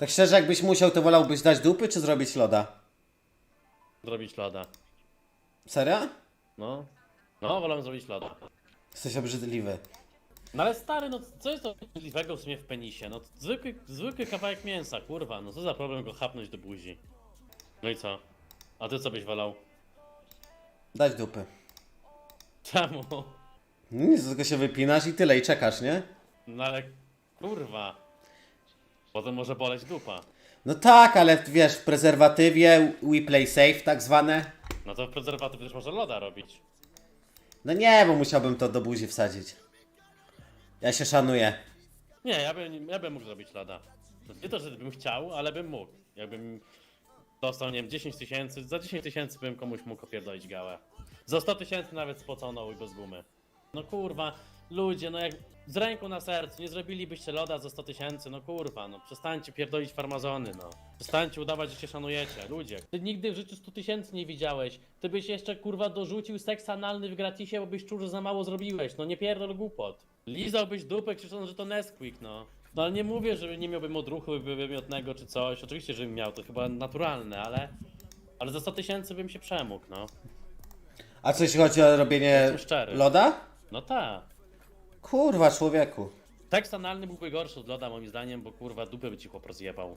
Tak szczerze, jakbyś musiał, to wolałbyś dać dupy, czy zrobić loda? Zrobić loda. Serio? No. No, wolę zrobić loda. Jesteś obrzydliwy. No ale stary, no co jest obrzydliwego w sumie w penisie? No zwykły, zwykły kawałek mięsa, kurwa, no co za problem go chapnąć do buzi? No i co? A ty co byś wolał? Dać dupy. Czemu? Nic, tylko się wypinasz i tyle, i czekasz, nie? No ale kurwa. Potem może boleć dupa. No tak, ale wiesz, w prezerwatywie we play safe tak zwane. No to w prezerwatyw też może loda robić. No nie, bo musiałbym to do buzi wsadzić. Ja się szanuję. Nie, ja bym, ja bym mógł zrobić loda. Nie to, że bym chciał, ale bym mógł. Jakbym dostał, nie wiem, 10 tysięcy, za 10 tysięcy bym komuś mógł opierdolić gałę. Za 100 tysięcy nawet spoconą i bez gumy. No kurwa, ludzie, no jak z ręką na sercu nie zrobilibyście loda za 100 tysięcy, no kurwa, no przestańcie pierdolić farmazony, no. Przestańcie udawać, że się szanujecie, ludzie. Ty nigdy w życiu 100 tysięcy nie widziałeś. Ty byś jeszcze kurwa dorzucił seks analny w gratisie, bo byś czuł, że za mało zrobiłeś. No nie pierdol głupot. Lizałbyś dupę krzycząc, że to Nesquik, no. No ale nie mówię, że nie miałbym odruchu wymiotnego czy coś. Oczywiście, żebym miał, to chyba naturalne, ale... Ale za 100 tysięcy bym się przemógł, no. A co jeśli chodzi o robienie loda? No tak. Kurwa, człowieku. Tekst analny byłby gorszy od loda moim zdaniem, bo kurwa dupę by ci chłop rozjebał.